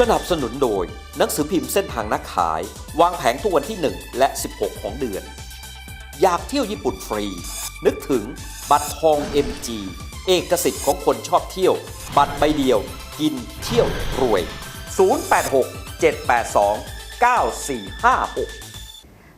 สนับสนุนโดย หนังสือพิมพ์เส้นทางนักขาย วางแผงทุกวันที่ 1 และ 16 ของเดือน อยากเที่ยวญี่ปุ่นฟรี นึกถึงบัตรทอง MG เอกสิทธิ์ของคนชอบเที่ยว บัตรใบเดียว กินเที่ยวรวย 086 782 9456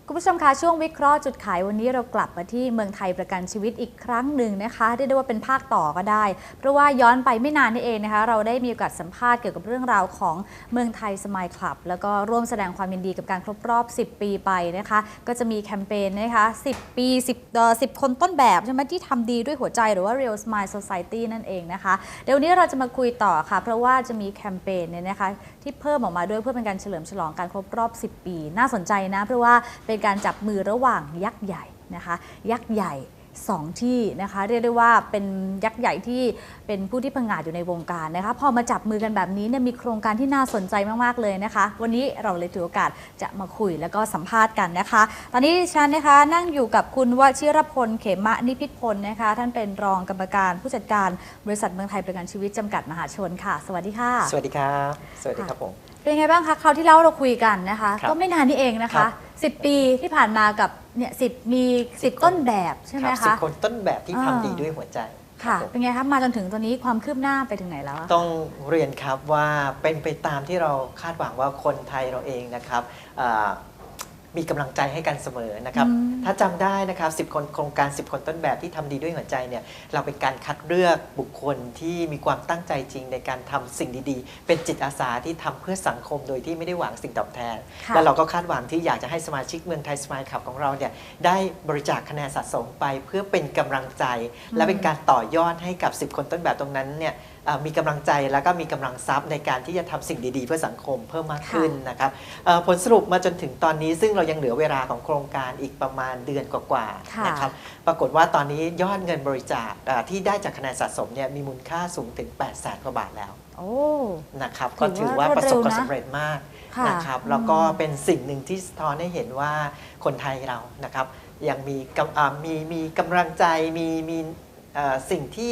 คุณผู้ชมคะช่วงวิเคราะห์จุดขายวันนี้เรากลับมาที่เมืองไทยประกันชีวิตอีกครั้งหนึ่งนะคะเรียกได้ว่าเป็นภาคต่อก็ได้ เพราะว่าย้อนไปไม่นานนี่เองนะคะ เราได้มีโอกาสสัมภาษณ์เกี่ยวกับเรื่องราวของเมืองไทยสมายคลับ แล้วก็ร่วมแสดงความยินดีกับการครบรอบ 10 ปีไปนะคะ ก็จะมีแคมเปญนะคะ 10 ปี 10เอ่อ10 คนต้นแบบใช่ไหมที่ทำดีด้วยหัวใจหรือว่า Real Smile Society นั่นเองนะคะ เดี๋ยววนนี้เราจะมาคุยต่อค่ะ เพราะว่าจะมีแคมเปญเนี่ยนะคะที่เพิ่มออกมาด้วยเพื่อเป็นการเฉลิมฉลองการครบรอบ 10 ปี น่าสนใจนะเพราะว่าเป็นการจับมือระหว่างยักษ์ใหญ่นะคะยักษ์ใหญ่สองที่นะคะเรียกได้ว่าเป็นยักษ์ใหญ่ที่เป็นผู้ที่ผงาดอยู่ในวงการนะคะพอมาจับมือกันแบบนี้เนี่ยมีโครงการที่น่าสนใจมากๆเลยนะคะ วันนี้เราเลยถือโอกาสจะมาคุยแล้วก็สัมภาษณ์กันนะคะ ตอนนี้ฉันนะคะนั่งอยู่กับคุณวชิรพลเขมะนิพิษพลนะคะ ท่านเป็นรองกรรมการผู้จัดการบริษัทเมืองไทยประกันชีวิตจำกัดมหาชนค่ะ สวัสดีค่ะ สวัสดีครับ สวัสดีครับผม เป็นไงบ้างคะคราวที่แล้วเราคุยกันนะคะ ครับก็ไม่นานนี่เองนะครัคะ บ 10 ปีที่ผ่านมากับเนี่ยสิมีสิต้นแบบใช่ไหมรับสิคะ บคนต้นแบบที่อ่าทำดีด้วยหัวใจค่ะ รับผมเป็นไงคะมาจนถึงตอนนี้ความคืบหน้าไปถึงไหนแล้วอะ ต้องเรียนครับว่าเป็นไปตามที่เราคาดหวังว่าคนไทยเราเองนะครับอ่า มีกำลังใจให้กันเสมอนะครับอืมถ้าจำได้นะครับ 10 คนโครงการ 10 คนต้นแบบที่ทำดีด้วยหัวใจเนี่ย เราเป็นการคัดเลือกบุคคลที่มีความตั้งใจจริงในการทำสิ่งดีๆ เป็นจิตอาสาที่ทำเพื่อสังคมโดยที่ไม่ได้หวังสิ่งตอบแทนค่ะและเราก็คาดหวังที่อยากจะให้สมาชิกเมืองไทยสมายขับของเราเนี่ยได้บริจาคคะแนนสะสมไปเพื่อเป็นกำลังใจ และเป็นการต่อยอดให้กับ 10 คนต้นแบบตรงนั้นเนี่ยเอ่อ มีกำลังใจแล้วก็มีกำลังทรัพย์ในการที่จะทำสิ่งดีๆ เพื่อสังคมเพิ่มมากขึ้นนะครับเอ่อผลสรุปมาจนถึงตอนนี้ซึ่งเรายังเหลือเวลาของโครงการอีกประมาณเดือนกว่าค่ะๆนะครับปรากฏว่าตอนนี้ยอดเงินบริจาคเอ่อที่ได้จากคะแนนสะสมเนี่ยมีมูลค่าสูงถึง8 0 0แสนกว่าบาทแล้วโอ้นะครับถืก็อถือว่าว่าประสบรวดเร็วความนะสำเร็จมากค่ะนะครับอืมแล้วก็เป็นสิ่งหนึ่งที่สะท้อนให้เห็นว่าคนไทยเรานะครับยังมีกำอ่ามีมีกำลังใจมีมีเอ่อสิ่งที่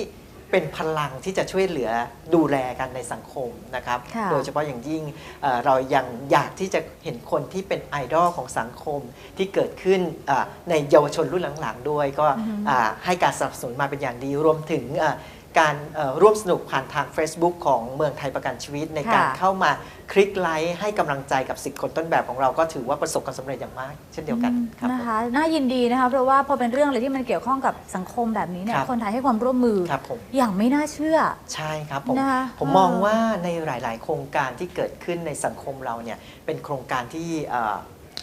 เป็นพลังที่จะช่วยเหลือดูแลกันในสังคมนะครับค่ะโดยเฉพาะอย่างยิ่งเอ่อเรายังอยากที่จะเห็นคนที่เป็นไอดอลของสังคมที่เกิดขึ้นอ่าในเยาวชนรุ่นหลังๆด้วย ก็อือฮึอ่าให้การสนับสนุนมาเป็นอย่างดีรวมถึงอ่า การเอ่อร่วมสนุกผ่านทาง Facebook ของเมืองไทยประกันชีวิต ในการค่ะเข้ามาคลิกไลค์ให้กำลังใจกับสิทธิคนต้นแบบของเราก็ถือว่าประสบความสำเร็จอย่างมาก เช่นเดียวกันครับนะผมคะน่ายินดีนะคะเพราะว่าพอเป็นเรื่องอะไรที่มันเกี่ยวข้องกับสังคมแบบนี้เนี่ยครับคนไทยให้ความร่วมมือครับผมอย่างไม่น่าเชื่อ ใช่ครับผมนะคะผมเออมองว่าในหลาย ๆ โครงการที่เกิดขึ้นในสังคมเราเนี่ยเป็นโครงการที่เอ่อ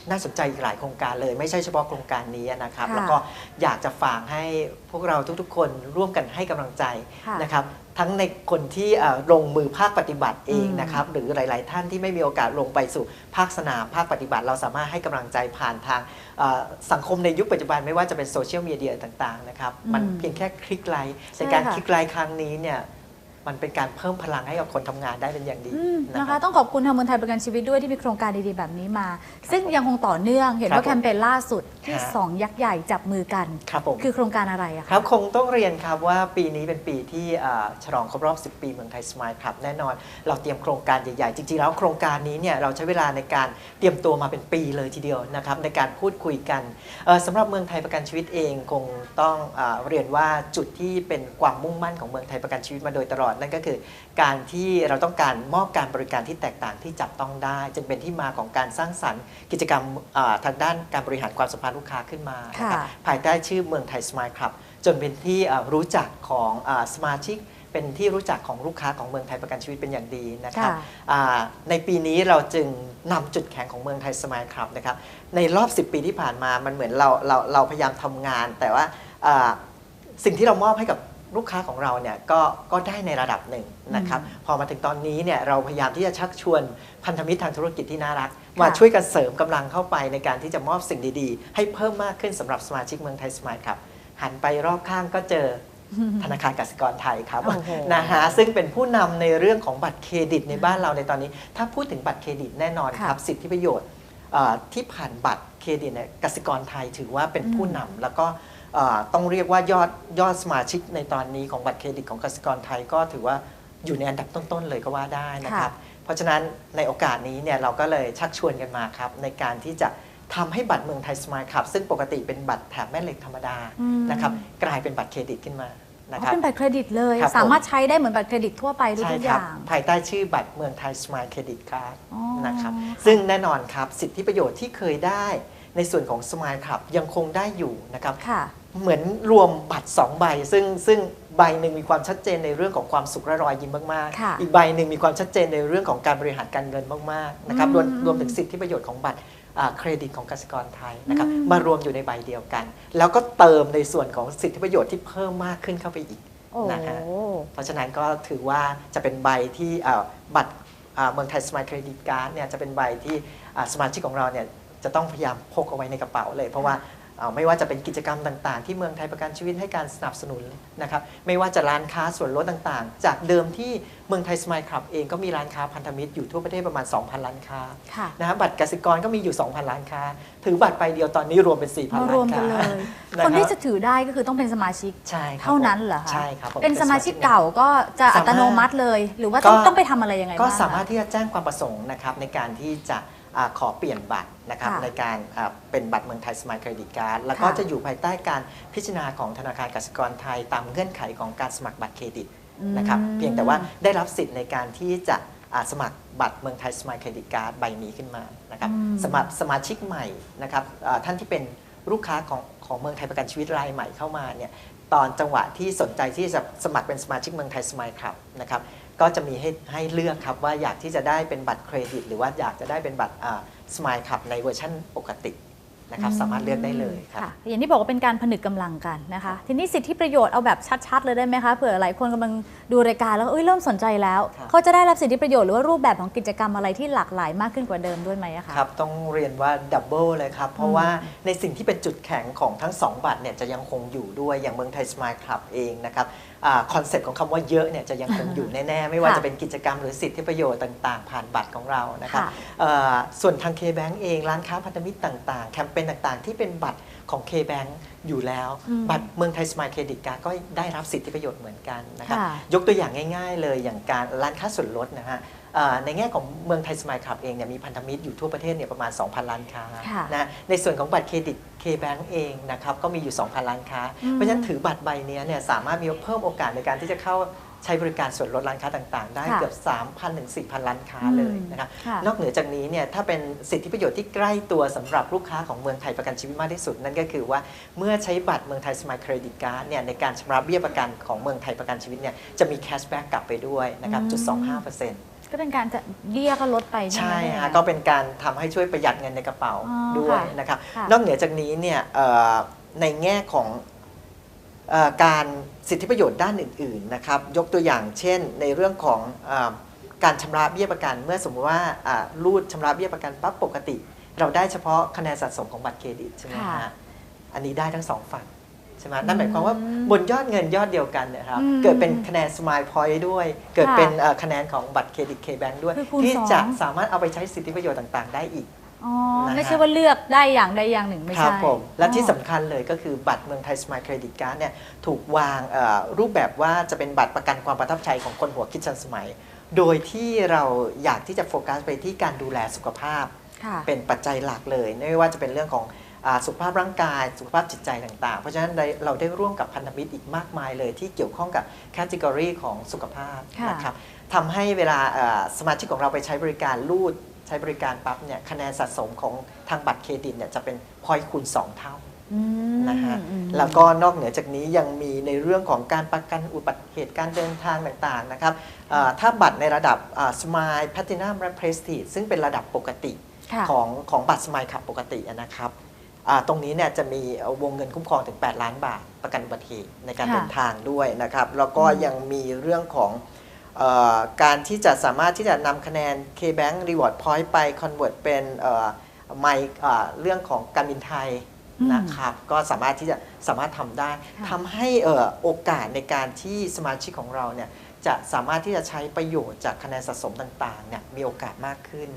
น่าสนใจอีกหลายโครงการเลย ไม่ใช่เฉพาะโครงการนี้นะครับ ค่ะแล้วก็อยากจะฝากให้พวกเราทุกๆ คนร่วมกันให้กำลังใจค่ะนะครับ ทั้งในคนที่เอ่อลงมือภาคปฏิบัติเองอืม นะครับ หรือหลาย ๆ ท่านที่ไม่มีโอกาสลงไปสู่ภาคสนามภาคปฏิบัติ เราสามารถให้กำลังใจผ่านทางเอ่อสังคมในยุคปัจจุบันไม่ว่าจะเป็นโซเชียลมีเดียต่าง ๆ นะครับ มันอืมเพียงแค่คลิกไลค์ใช่ในการค่ะ คลิกไลค์ครั้งนี้เนี่ย มันเป็นการเพิ่มพลังให้กับคนทำงานได้เป็นอย่างดีอืมนะนะครัคะบต้องขอบคุณทางเมืองไทยประกันชีวิตด้วยที่มีโครงการดีๆแบบนี้มา ซึ่งยังคงต่อเนื่องเห็นครับว่าแคมเปญล่าสุดที่ฮะสองยักษ์ใหญ่จับมือกันครับผมคือโครงการอะไรอะคคะรับคงต้องเรียนครับว่าปีนี้เป็นปีที่อ่าฉลองครบรอบ 10 ปีเมืองไทยสมายครับแน่นอน เราเตรียมโครงการใหญ่ๆ จริงๆ แล้วโครงการนี้เนี่ยเราใช้เวลาในการเตรียมตัวมาเป็นปีเลยทีเดียวนะครับในการพูดคุยกันเอ่อสำหรับเมืองไทยประกันชีวิตเองคงต้องอาเรียนว่าจุดที่เป็นความมุ่งมั่นของเมืองไทยประกันชีวิตมาโดยตลอดนั่นก็คือ การที่เราต้องการมอบการบริการที่แตกต่างที่จับต้องได้ จึงเป็นที่มาของการสร้างสรรค์กิจกรรมอ่าทางด้านการบริหารความสัมพันธ์ลูกค้าขึ้นมานะครับค่ะภายใต้ชื่อเมืองไทยสมายครับจนเป็นที่เอ่อรู้จักของอาสมาชิกเป็นที่รู้จักของลูกค้าของเมืองไทยประกันชีวิตเป็นอย่างดีนะครับค่ะอ่าในปีนี้เราจึงนำจุดแข็งของเมืองไทยสมายครับนะครับในรอบ 10 ปีที่ผ่านมามันเหมือนเราเราเราพยายามทำงาน แต่ว่าอ่าสิ่งที่เรามอบให้กับ ลูกค้าของเราเนี่ยก็ก็ได้ในระดับหนึ่งนะครับพอมาถึงตอนนี้เนี่ยเราพยายามที่จะชักชวนพันธมิตรทางธุรกิจที่น่ารัก มาช่วยกันเสริมกำลังเข้าไปในการที่จะมอบสิ่งดีๆ ให้เพิ่มมากขึ้นสำหรับสมาชิกเมืองไทยสมายครับ หันไปรอบข้างก็เจอธนาคารกสิกรไทยครับโอ้โหนะฮะซึ่งเป็นผู้นำในเรื่องของบัตรเครดิตในบ้านเราในตอนนี้ ถ้าพูดถึงบัตรเครดิตแน่นอนค่ะครับสิทธิประโยชน์เอ่อที่ผ่านบัตรเครดิตเนี่ยกสิกรไทยถือว่าเป็นผู้นำแล้วก็เอ่อ ต้องเรียกว่ายอดยอดสมาชิกในตอนนี้ของบัตรเครดิตของกสิกรไทยก็ถือว่าอยู่ในอันดับต้นๆเลยก็ว่าได้นะครับ เพราะฉะนั้นในโอกาสนี้เนี่ยเราก็เลยชักชวนกันมาครับ ในการที่จะทำให้บัตรเมืองไทยสมายครับซึ่งปกติเป็นบัตรแถบแม่เหล็กธรรมดาอืมนะครับกลายเป็นบัตรเครดิตขึ้นมานะอ๋อครับเป็นบัตรเครดิตเลยครับผมสามารถใช้ได้เหมือนบัตรเครดิตทั่วไปทุใช่กๆอครับย่าง ภายใต้ชื่อบัตรเมืองไทยสมายเครดิตการ์ดอ๋อนะครับซึ่งแน่นอนครับสิทธิประโยชน์ที่เคยได้ ในส่วนของสมายครับยังคงได้อยู่นะครับค่ะเหมือนรวมบัตร 2 ใบ ซึ่งซึ่งใบหนึ่งมีความชัดเจนในเรื่องของความสุขและรอยยิ้มมากค่ะๆอีกใบหนึ่งมีความชัดเจนในเรื่องของการบริหารการเงินมากๆนะครับอืมรวมรวมถึงสิทธิประโยชน์ของบัตรอ่าเครดิตของกสิกรไทยนะครับอืมมารวมอยู่ในใบเดียวกัน แล้วก็เติมในส่วนของสิทธิประโยชน์ที่เพิ่มมากขึ้นเข้าไปอีกโอ้นะฮะเพราะฉะนั้นก็ถือว่าจะเป็นใบที่อ่าบัตรอ่าเมืองไทยสมายเครดิตการ์ดเนี่ยจะเป็นใบที่อ่าสมาชิกของเราเนี่ย จะต้องพยายามพกเอาไว้ในกระเป๋าเลย เพราะว่าอ่าไม่ว่าจะเป็นกิจกรรมต่างๆ ที่เมืองไทยประกันชีวิตให้การสนับสนุนนะครับไม่ว่าจะร้านค้าส่วนลดต่างๆ จากเดิมที่เมืองไทยสมายคลับเองก็มีร้านค้าพันธมิตรอยู่ทั่วประเทศประมาณ 2,000 ร้านค้าค่ะนะฮะบัตรกสิกรก็มีอยู่ 2,000 ร้านค้า ถือบัตรใบเดียวตอนนี้รวมเป็น 4,000มาร้ารวมนกันค้าเลยนะคนรับที่จะถือได้ก็คือต้องเป็นสมาชิกใช่ครับเท่านั้นผมเหรอคะใช่ครับผมเป็นสมาชิกเป็นเก่าก็จะอัตโนมัติเลย หรือว่าต้องก็ต้องไปทำอะไรยังไงก็บ้างสามารถคะที่จะแจ้งความประสงค์นะครับในการที่จะ อาขอเปลี่ยนบัตรนะครับค่ะในการอ่าเป็นบัตรเมืองไทยสมายเครดิตการ์ดแล้วก็ค่ะจะอยู่ภายใต้การพิจารณาของธนาคารกสิกรไทย ตามเงื่อนไขของการสมัครบัตรเครดิตนะครับอืมเพียงแต่ว่าได้รับสิทธิ์ในการที่จะอ่าสมัครบัตรเมืองไทยสมายเครดิตการ์ดใบนี้ขึ้นมานะครับอืมสมัครสมาชิกใหม่นะครับอ่าท่านที่เป็นลูกค้าของของเมืองไทยประกันชีวิตรายใหม่เข้ามาเนี่ยตอนจังหวะที่สนใจที่จะสมัครเป็นสมาชิกเมืองไทยสมายครับนะครับ ก็จะมีให้ให้เลือกครับว่าอยากที่จะได้เป็นบัตรเครดิต หรือว่าอยากจะได้เป็นบัตรสมายขับในเวอร์ชั่นปกตินะครับสามารถเลือกได้เลยครับค่ะอย่างที่บอกว่าเป็นการผนึกกำลังกันนะคะ ทีนี้สิทธิประโยชน์เอาแบบชัด ๆ เลยได้ไหมคะเผื่อหลายคนกำลังดูรายการแล้วเอ้ยเริ่มสนใจแล้วครับเขาจะได้รับสิทธิประโยชน์หรือว่ารูปแบบของกิจกรรมอะไรที่หลากหลายมากขึ้นกว่าเดิมด้วยไหมอะคะครับต้องเรียนว่าดับเบิลเลยครับ เพราะว่าในสิ่งที่เป็นจุดแข็งของทั้ง 2 บัตรเนี่ยจะยังคงอยู่ด้วยอย่างเมืองไทยสมายคลับเองนะครับ คอนเซ็ปต์ของคำว่าเยอะเนี่ยจะยังคงอยู่แน่ๆ ไม่ว่าค่ะจะเป็นกิจกรรมหรือสิทธิประโยชน์ต่างๆ ผ่านบัตรของเรานะครับค่ะเอ่อส่วนทาง K-Bank เองร้านค้าพันธมิตรต่างๆ แคมเปญต่างๆ ที่เป็นบัตรของ K-Bank อยู่แล้วอืมบัตรเมืองไทยสมายเครดิตการ์ดก็ได้รับสิทธิประโยชน์เหมือนกันนะครับค่ะยกตัวอย่างง่าย ๆ เลยอย่างการร้านค้าส่วนลดนะฮะเอ่อ ในแง่ของเมืองไทยสมายคลับเองเนี่ยมีพันธมิตรอยู่ทั่วประเทศเนี่ยประมาณ 2,000 ล้านค้าค่ะนะในส่วนของบัตรเครดิต K-Bank เองนะครับก็มีอยู่ 2,000 ล้านค้าอืมเพราะฉะนั้นถือบัตรใบเนี้ยเนี่ยสามารถมีเพิ่มโอกาสในการที่จะเข้าใช้บริการส่วนลดร้านค้าต่างๆ ได้ค่ะเกือบ 3,000ถึง4,000 ล้านค้าเลยนะครับค่ะนอกเหนือจากนี้เนี่ยถ้าเป็นสิทธิประโยชน์ที่ใกล้ตัวสำหรับลูกค้าของเมืองไทยประกันชีวิตมากที่สุด นั่นก็คือว่าเมื่อใช้บัตรเมืองไทยสมายเครดิตการ์ดเนี่ยในการชำระเบี้ยประกันของเมืองไทยประกันชีวิตเนี่ยจะมีแคชแบ็กกลับไปด้วยนะครับจุด25% ก็เป็นการจะเบี้ยก็ลดไปใช่ไหมใช่เนี่ยฮะก็เป็นการทำให้ช่วยประหยัดเงินในกระเป๋าอ๋อด้วยค่ะนะครับค่ะนอกเหนือจากนี้เนี่ยเอ่อในแง่ของเอ่อการสิทธิประโยชน์ด้านอื่น ๆ นะครับ ยกตัวอย่างเช่น ในเรื่องของเออการชำระเบี้ยประกัน เมื่อสมมติว่าอ่ารูดชำระเบี้ยประกันปั๊บปกติ เราได้เฉพาะคะแนนสะสมของบัตรเครดิตใช่ไหมค่ะฮะอันนี้ได้ทั้งสองฝั่ง ใช่ไหมนั่นหมายความว่าอืมบนยอดเงินยอดเดียวกันเนยครับอืมเกิดเป็นคะแนนสมายพอยต์ด้วย เกิดค่ะเป็นเอ่อคะแนนของบัตรเครดิตเคแบงด้วยคือคูณที่สองจะสามารถเอาไปใช้สิทธิประโยชน์ต่างๆ ได้อีกอ๋อนะฮะไม่ใช่ว่าเลือกได้อย่างใดอย่างหนึ่งไม่คใช่รับผมและที่อ๋อสำคัญเลยก็คือบัตรเมืองไทยสมายเครดิตการ์ดเนี่ยถูกวางเอ่อรูปแบบว่าจะเป็นบัตรประกันความประทับใจของคนหัวคิดชันสมัย โดยที่เราอยากที่จะโฟกัสไปที่การดูแลสุขภาพค่ะเป็นปัจจัยหลักเลยไม่ว่าจะเป็นเรื่องของอา สุขภาพร่างกาย สุขภาพจิตใจต่างๆ เพราะฉะนั้นได้เราได้ร่วมกับพันธมิตรอีกมากมายเลยที่เกี่ยวข้องกับแคตตากรีของสุขภาพค่ะนะครับทำให้เวลาเอ่อสมาชิกของเราไปใช้บริการรูดใช้บริการปั๊บเนี่ยคะแนนสะสมของทางบัตรเครดิตเนี่ยจะเป็นพอยคูณ 2 เท่าอืมนะฮะอืมแล้วก็นอกเหนือจากนี้ยังมีในเรื่องของการประกันอุบัติเหตุการเดินทางต่างๆนะครับเอ่อถ้าบัตรในระดับสมายแพ t ตินัมและเพรสติซึ่งเป็นระดับปกติค่ะของของบัตรสมายขับปกติอะนะครับอ่า ตรงนี้เนี่ยจะมีวงเงินคุ้มครองถึง 8 ล้านบาท ประกันอุบัติเหตุในการค่ะเดินทางด้วยนะครับ แล้วก็อืมยังมีเรื่องของเออการที่จะสามารถที่จะนำคะแนน K-Bank Reward Point ไป convert เป็นเอ่อไมล์เอ่อเรื่องของการบินไทยอืมนะครับ ก็สามารถที่จะสามารถทำได้ค่ะทำให้เอ่อโอกาสในการที่สมาชิกของเราเนี่ย จะสามารถที่จะใช้ประโยชน์จากคะแนนสะสมต่างๆเนี่ยมีโอกาสมากขึ้น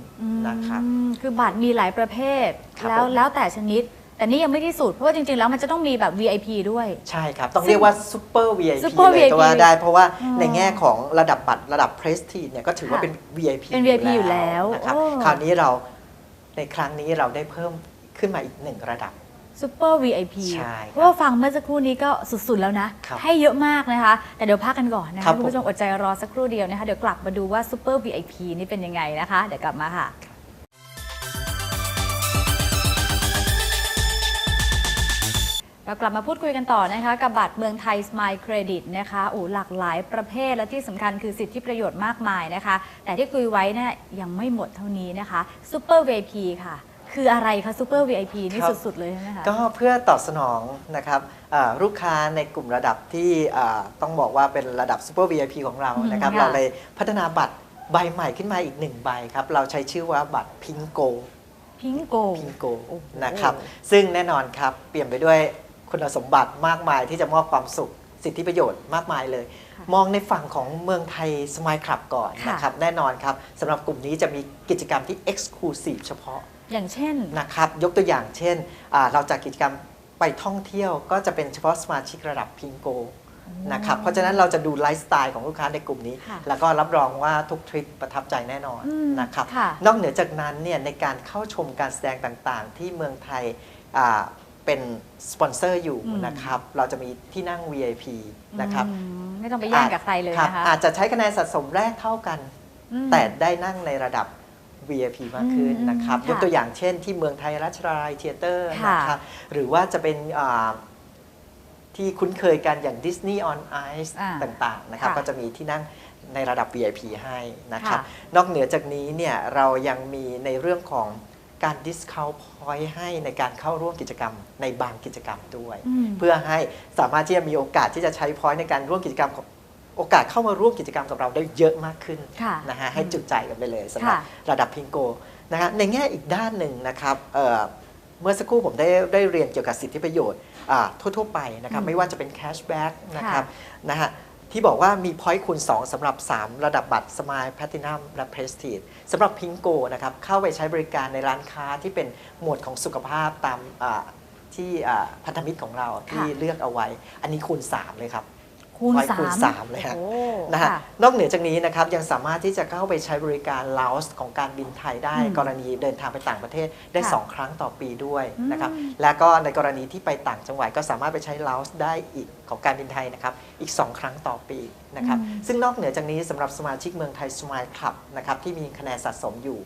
นะครับอืมคือบัตรมีหลายประเภทครับแล้วผมแล้วแต่ชนิด แต่นี่ยังไม่ที่สุดเพราะว่าจริงๆ แล้วมันจะต้องมีแบบ VIP ด้วย ใช่ครับ ต้องเรียกว่าซูเปอร์ VIP Super เลยก็ว่า VIP ได้ เพราะว่าอ๋อในแง่ของระดับบัตรระดับ Prestige เนี่ยก็ถือว่าค่ะเป็น VIP เป็น VIP อยู่แล้วนะครับโอ้คราวนี้เราในครั้งนี้เราได้เพิ่มขึ้นมาอีกหนึ่งระดับ ซูเปอร์ VIP ใช่ครับเพราะว่าฟังเมื่อสักครู่นี้ก็สุด ๆ แล้วนะ ครับให้เยอะมากนะคะ แต่เดี๋ยวพักกันก่อนนะครัคะบคุณผู้ชมอดใจรอสักครู่เดียวนะคะ เดี๋ยวกลับมาดูว่าซูเปอร์ VIP นี่เป็นยังไงนะคะ เดี๋ยวกลับมาค่ะ เรากลับมาพูดคุยกันต่อนะคะกับบัตรเมืองไทย Smile Credit นะคะโอ้หลากหลายประเภทและที่สำคัญคือสิทธิประโยชน์มากมายนะคะ แต่ที่คุยไว้เนี่ยยังไม่หมดเท่านี้นะคะ Super VIP ค่ะ คืออะไรคะ Super VIP นี่ครับ สุด ๆ เลยใช่ไหมคะ ก็เพื่อตอบสนองนะครับอ่าลูกค้าในกลุ่มระดับที่อ่าต้องบอกว่าเป็นระดับ Super VIP ของเรานะครับ อืมค่ะ เราเลยพัฒนาบัตรใบใหม่ขึ้นมาอีกหนึ่งใบครับ เราใช้ชื่อว่าบัตรพิงโกพิงโก พิงโกโอ้โห นะครับ ซึ่งแน่นอนครับ เปลี่ยนไปด้วยคุณสมบัติมากมายที่จะมอบความสุขสิทธิประโยชน์มากมายเลยค่ะมองในฝั่งของเมืองไทยสม i l คลับก่อนค่ะ นะครับ แน่นอนครับสำหรับกลุ่มนี้จะมีกิจกรรมที่ Exclusive เฉพาะ อย่างเช่นนะครับยกตัวอย่างเช่นอ่าเราจัดกิจกรรมไปท่องเที่ยวก็จะเป็นเฉพาะสมาชิกระดับพิงโกนะครับเพราะฉะนั้นเราจะดูไลฟ์สไตล์ของลูกค้าในกลุ่มนี้ค่ะแล้วก็รับรองว่าทุกทริปประทับใจแน่นอนอืมนะครับค่ะนอกเหนือจากนั้นเนี่ยในการเข้าชมการแสดงต่างๆ ที่เมืองไทยอ่าเป็นสปอนเซอร์อยู่อืมนะครับเราจะมีที่นั่ง VIP นะครับอืมไม่ต้องไปแย่งกับใครเลยรับนะคะอาจจะใช้คะแนนสะสมแรกเท่ากันอืมแต่ได้นั่งในระดับ VIP มากขึ้นอืมนะครับค่ะยกตัวอย่างเช่นที่เมืองไทยรัชดาลัยเทเตอร์ค่ะนะครับหรือว่าจะเป็นอ่าที่คุ้นเคยกันอย่าง Disney on Ice อ่าต่างๆนะครับค่ะก็จะมีที่นั่งในระดับ VIP ให้นะครับค่ะนอกเหนือจากนี้เนี่ยเรายังมีในเรื่องของการ discount point ให้ในการเข้าร่วมกิจกรรมในบางกิจกรรมด้วยอืมเพื่อให้สามารถที่จะมีโอกาสที่จะใช้ point ในการร่วมกิจกรรมกับ โอกาสเข้ามาร่วมกิจกรรมกับเราได้เยอะมากขึ้นค่ะนะฮะให้จุใจกันไปเลยสำหรับค่ะระดับพิงโกนะฮะในแง่อีกด้านหนึ่งนะครับเอ่อเมื่อสักครู่ผมได้ได้เรียนเกี่ยวกับสิทธิประโยชน์อ่าทั่วๆไปนะครับอืมไม่ว่าจะเป็นแคชแบ็กนะครับค่ะนะฮะที่บอกว่ามี point คูณ 2สำหรับ 3 ระดับบัตร Smile Platinum และ Prestige สำหรับพิงโกนะครับเข้าไปใช้บริการในร้านค้าที่เป็นหมวดของสุขภาพตามอ่าที่อ่าพันธมิตรของเราที่เลือกเอาไว้ อันนี้คูณ 3 เลยครับ คูณร้อยสาคูณมสามเลยฮะโอ้นะฮะค่ะนอกเหนือจากนี้นะครับยังสามารถที่จะเข้าไปใช้บริการ l o u s ของการบินไทยได้อืมกรณีเดินทางไปต่างประเทศได้ค่ะ2ครั้งต่อปีด้วยนะครับอืมและก็ในกรณีที่ไปต่างจังหวัดก็สามารถไปใช้ l o u s ได้อีกของการบินไทยนะครับอีก 2 ครั้งต่อปีนะครับอืมซึ่งนอกเหนือจากนี้สำหรับสมาชิกเมืองไทย Smile Club นะครับที่มีคะแนนสะสมอยู่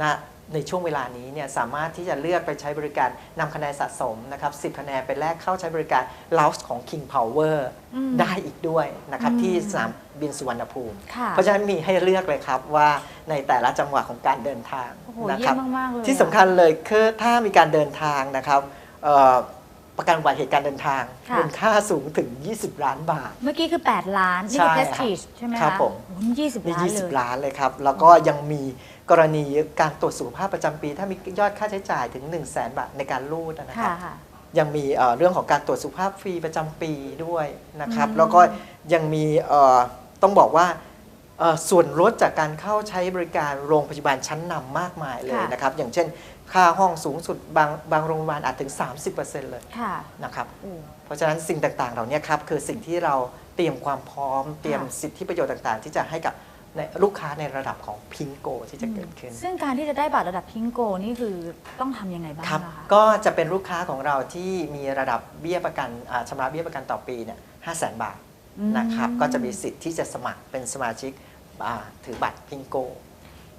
นะ ในช่วงเวลานี้เนี่ยสามารถที่จะเลือกไปใช้บริการนำคะแนนสะสมนะครับ10 คะแนนไปแลกเข้าใช้บริการ l o u s ของ King Power อืมได้อีกด้วยนะครับอืม ที่สนามบินสุวรรณภูมิ ค่ะเพราะฉะนั้นมีให้เลือกเลยครับว่าในแต่ละจังหวะของการเดินทางโอ้โหนะเยี่คยรับมมากๆเลยที่สำคัญเลยคือถ้ามีการเดินทางนะครับเอ่อ ประกันอุบัติเหตุการเดินทางค่ะ มูลค่าสูงถึง 20 ล้านบาท เมื่อกี้คือ 8 ล้าน นี่คือ ใช่ prestige ใช่ไหมคะครับผม โอ้โหยี่สิบมีล้านเลย 20 ล้านเลยครับ แล้วก็ยังมีกรณีการตรวจสุขภาพประจำปี ถ้ามียอดค่าใช้จ่ายถึง 1 0 0 0 0แบาทในการรูดนะคค่ะรับ ค่ะ ยังมีเอ่อเรื่องของการตรวจสุขภาพฟรีประจำปีด้วยนะครับ อืม แล้วก็ยังมีเอ่อต้องบอกว่าเอ่อส่วนลดจากการเข้าใช้บริการโรงพยาบาลชั้นนำมากมายเลยนะครับ อย่างเช่น ค่าห้องสูงสุดบางบางโรงพยาบาลอาจถึง 30%เลยค่ะ นะครับโอ้เพราะฉะนั้นสิ่งต่างๆ เหล่านี้ครับคือสิ่งที่เราเตรียมความพร้อม เตรียมค่ะสิทธิประโยชน์ต่างๆ ที่จะให้กับในลูกค้าในระดับของพิงโกที่จะเกิดขึ้น ซึ่งการที่จะได้บัตรระดับพิงโกนี่คือต้องทำยังไงบ้างครับอะคะก็จะเป็นลูกค้าของเราที่มีระดับเบี้ยประกันอ่าชำระเบี้ยประกันต่อปีเนี่ยห้าแสนบาทอืมนะครับ ก็จะมีสิทธิ์ที่จะสมัครเป็นสมาชิกอ่าถือบัตรพิงโก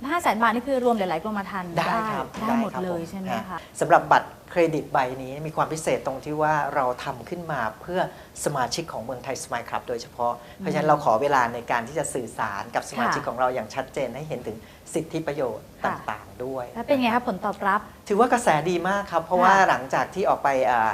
ห้าแสนบาทนี่คือรวมหลาย ๆกรมธรรม์ได้ครับได้หมดครับเลยผใช่ไหมฮคะสำหรับบัตรเครดิตใบนี้มีความพิเศษตรงที่ว่าเราทำขึ้นมาเพื่อสมาชิกของเมืองไทยสมายครับ โดยเฉพาะ เพราะฉะนั้นเราขอเวลาในการที่จะสื่อสารกับสมาชิกค่ะของเราอย่างชัดเจนให้เห็นถึงสิทธิประโยชน์ตค่ะ่างๆ ด้วย แล้วเป็นไงนะคะผลตอบรับ ถือว่ากระแสดีมากครับ เพราะว่าค่ะหลังจากที่ออกไปอ่าอ่า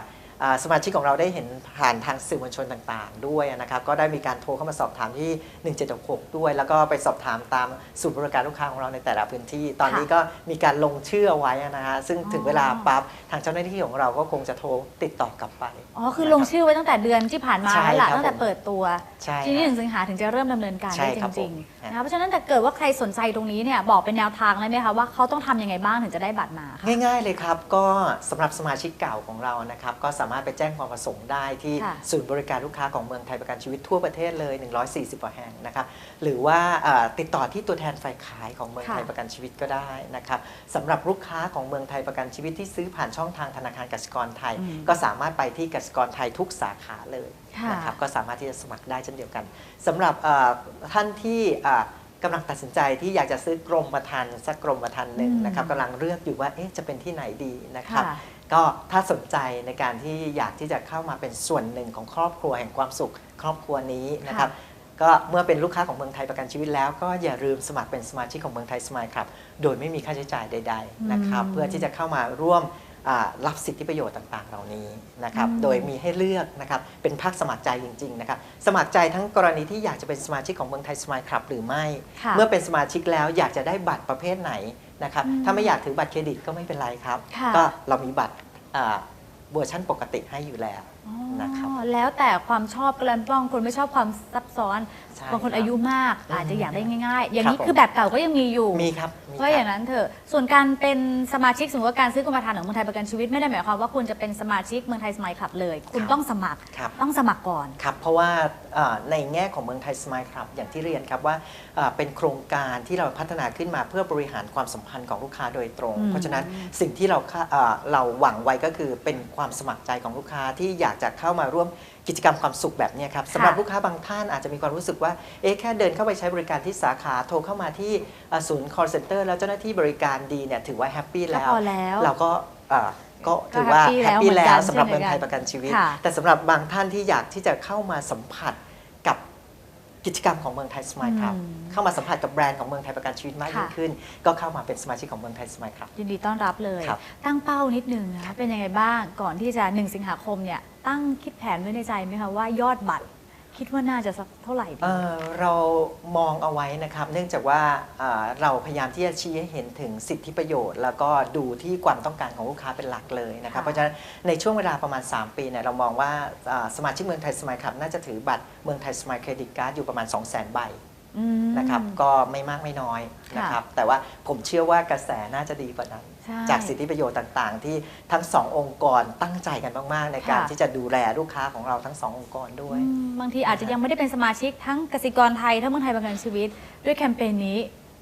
สมาชิกของเราได้เห็นผ่านทางสื่อมวลชนต่างๆ ด้วยนะครับก็ได้มีการโทรเข้ามาสอบถามที่ 1766 ด้วย แล้วก็ไปสอบถามตามศูนย์บริการลูกค้าของเราในแต่ละพื้นที่ ตอนนี้ก็มีการลงชื่อเอาไว้นะฮะซึ่งถึงเวลาปั๊บทางเจ้าหน้าที่ของเราก็คงจะโทรติดต่อกลับไปอ๋อคือลงชื่อไว้ตั้งแต่เดือนที่ผ่านมาใช่แล้วล่ะครับตั้งแต่เปิดตัวใช่ทีนี้ฮะหนึ่งสิงหาถึงจะเริ่มดำเนินการใช่ได้จครับริงผมๆนะคะเพราะฉะนั้นแต่เกิดว่าใครสนใจตรงนี้เนี่ยบอกเป็นแนวทางเลยไหมคะว่าเขาต้องทำยังไงบ้างถึงจะได้บัตรมาค่ะง่าย ๆเลยครับก็สำหรับสมาชิกเก่าของเรานะครับก็สามารถไปแจ้งความประสงค์ได้ที่ค่ะ ศูนย์บริการลูกค้าของเมืองไทยประกันชีวิตทั่วประเทศเลย 140กว่าแห่งนะครับหรือว่าเอ่อติดต่อที่ตัวแทนฝ่ายขายของเมืองไทยค่ะ ประกันชีวิตก็ได้นะครับสำหรับลูกค้าของเมืองไทยประกันชีวิตที่ซื้อผ่านช่องทางธนาคารกสิกรไทยอืมก็สามารถไปที่กสิกรไทยทุกสาขาเลยค่ะนะครับก็สามารถที่จะสมัครได้เช่นเดียวกันสำหรับเอ่อท่านที่อ่ากำลังตัดสินใจที่อยากจะซื้อกรมธรรม์สักกรมธรรม์หนึ่งอืมนะครับกำลังเลือกอยู่ว่าเอ๊ะจะเป็นที่ไหนดีนะครับ ค่ะ ก็ถ้าสนใจในการที่อยากที่จะเข้ามาเป็นส่วนหนึ่งของครอบครัวแห่งความสุขครอบครัวนี้นะครับก็เมื่อเป็นลูกค้าของเมืองไทยประกันชีวิตแล้ว ก็อย่าลืมสมัครเป็นสมาชิกของเมืองไทยสมายครับ โดยไม่มีค่าใช้จ่ายใด ๆ นะครับอืมเพื่อที่จะเข้ามาร่วมอ่ารับสิทธิประโยชน์ต่าง ๆ เหล่านี้นะครับอืมโดยมีให้เลือกนะครับ เป็นภาคสมัครใจจริง ๆ นะครับ สมัครใจทั้งกรณีที่อยากจะเป็นสมาชิกของเมืองไทยสมายครับหรือไม่ค่ะเมื่อเป็นสมาชิกแล้วอยากจะได้บัตรประเภทไหน นะครับอืมถ้าไม่อยากถือบัตรเครดิตก็ไม่เป็นไรครับค่ะก็เรามีบัตรอ่าเวอร์ชั่นปกติให้อยู่แล้วอ๋อ นะครับแล้วแต่ความชอบกระบางคนไม่ชอบความซับซ้อนใช่บางคนครับ อายุมากอืมอาจจะอยากได้ง่ายๆ อย่างนี้ครับผม คือแบบเก่าก็ยังมีอยู่ มีครับมีเพราะคอรับย่างนั้นเถอะ ส่วนการเป็นสมาชิกสมมติว่าการซื้อกรมธรรม์ของเมืองไทยประกันชีวิตไม่ได้หมายความว่าคุณจะเป็นสมาชิกเมืองไทยสมัยคลับเลย คุณครับต้องสมัคร ครับ ต้องสมัครก่อน ครับ เพราะว่าเอ่อในแง่ของเมืองไทยสมายครับอย่างที่เรียนครับว่าเอ่อเป็นโครงการที่เราพัฒนาขึ้นมาเพื่อบริหารความสัมพันธ์ของลูกค้าโดยตรง อืมเพราะฉะนั้นสิ่งที่เราคาเอ่อเราหวังไว้ก็คือเป็นความสมัครใจของลูกค้าที่อยากจะเข้ามาร่วมกิจกรรมความสุขแบบเนี้ยครับสำหรับลูกค้าบางท่านอาจจะมีความรู้สึกว่าเอ๊ะแค่เดินเข้าไปใช้บริการที่สาขาโทรเข้ามาที่เอ่อศูนย์ call center แล้วเจ้าหน้าที่บริการดีเนี่ยถือว่าแฮปปี้ก็แล้วพอแล้วเราก็เอ่อก็ถือว่าก็แฮแฮปปปี้ปี้แล้แล้ววสำหรับเหมืเมืออนงกันไทยประกันชีวิตค่ะแต่สำหรับบางท่านที่อยากที่จะเข้ามาสัมผัสกับกิจกรรมของเมืองไทยสมายครับอืมเข้ามาสัมผัสกับแบรนด์ของเมืองไทยประกันชีวิตมากยิ่งค่ะขึ้น ก็เข้ามาเป็นสมาชิกของเมืองไทยสมายครับยินดีต้อนรับเลยครับตั้งเป้านิดนึงนะคะเป็นยังไงบ้างก่อนที่จะ 1 สิงหาคมเนี่ย ตั้งคิดแผนไว้ในใจไหมคะว่ายอดบัตร คิดว่าน่าจะสักเท่าไหร่ดี เอ่อเรามองเอาไว้นะครับ เนื่องจากว่าเอ่อเราพยายามที่จะชี้ให้เห็นถึงสิทธิประโยชน์ แล้วก็ดูที่ความต้องการของลูกค้าเป็นหลักเลยนะครับ ค่ะ เพราะฉะนั้นในช่วงเวลาประมาณ 3 ปีเนี่ยเรามองว่าอ่าสมาชิกเมืองไทยสมายครับน่าจะถือบัตรเมืองไทยสมายเครดิตการ์ดอยู่ประมาณ 2 0 0 0 0 0ใบอืม นะครับก็ไม่มากไม่น้อยค่ะนะครับ แต่ว่าผมเชื่อว่ากระแสน่าจะดีกว่านั้นใช่ จากสิทธิประโยชน์ต่างๆ ที่ทั้งสององค์กรตั้งใจกันมากๆ ในการค่ะ ที่จะดูแลลูกค้าของเราทั้งสององค์กรด้วย อืมบางทีอาจจะยังไม่ได้เป็นสมาชิกทั้งกสิกรไทยทั้งเมืองไทยประกันชีวิต ด้วยแคมเปญนี้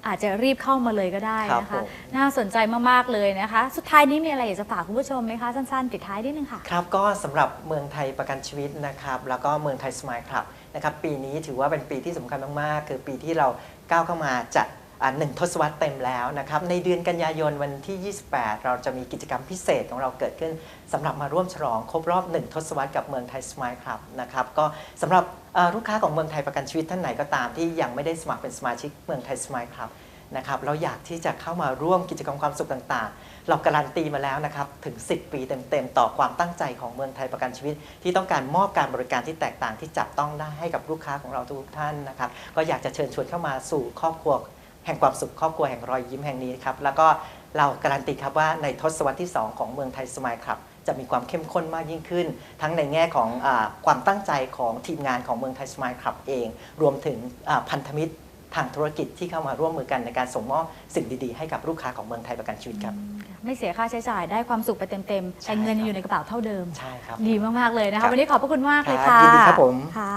อาจจะรีบเข้ามาเลยก็ได้นะครัคะบผม น่าสนใจมากๆเลยนะคะ สุดท้ายนี้มีอะไรอยากจะฝากคุณผู้ชมไหมคะสั้นๆปิดท้ายนิดนึงค่ะ ครับก็สำหรับเมืองไทยประกันชีวิตนะครับแล้วก็เมืองไทยสมายครับนะครับปีนี้ถือว่าเป็นปีที่สำคัญมาก ๆ คือปีที่เราก้าวเข้ามาจัดอ่า หนึ่งทศวรรษเต็มแล้วนะครับในเดือนกันยายนวันที่ 28 เราจะมีกิจกรรมพิเศษของเราเกิดขึ้นสำหรับมาร่วมฉลองครบรอบ 1 ทศวรรษกับเมืองไทยสมายครับนะครับก็สำหรับลูกค้าของเมืองไทยประกันชีวิตท่านไหนก็ตามที่ยังไม่ได้สมัครเป็นสมาชิกเมืองไทยสมายครับนะครับเราอยากที่จะเข้ามาร่วมกิจกรรมความสุขต่างๆ เราการันตีมาแล้วนะครับถึง 10 ปีเต็มๆ ต่อความตั้งใจของเมืองไทยประกันชีวิต ที่ต้องการมอบการบริการที่แตกต่างที่จับต้องได้ให้กับลูกค้าของเราทุกท่านนะครับก็อยากจะเชิญชวนเข้ามาสู่ครอบครัว แห่งความสุขครอบครัวแห่งรอยยิ้มแห่งนี้ครับแล้วก็เราการันตีครับว่าในทศวรรษที่ 2 ของเมืองไทยสมายครับจะมีความเข้มข้นมากยิ่งขึ้น ทั้งในแง่ของอาความตั้งใจของทีมงานของเมืองไทยสมายครับเอง รวมถึงอ่าพันธมิตรทางธุรกิจที่เข้ามาร่วมมือกันในการส่งมอบสิ่งดีๆ ให้กับลูกค้าของเมืองไทยประกันชีวิตครับ ไม่เสียค่าใช้จ่ายได้ความสุขไปเต็มๆใช่แต่เงินครับยังอยู่ในกระเป๋าเท่าเดิม ใช่ครับ ดีมากๆเลยนะครัคะบวันนี้ขอบพระคุณมากเลยครัค่ะบยินดีครับผมค่ะ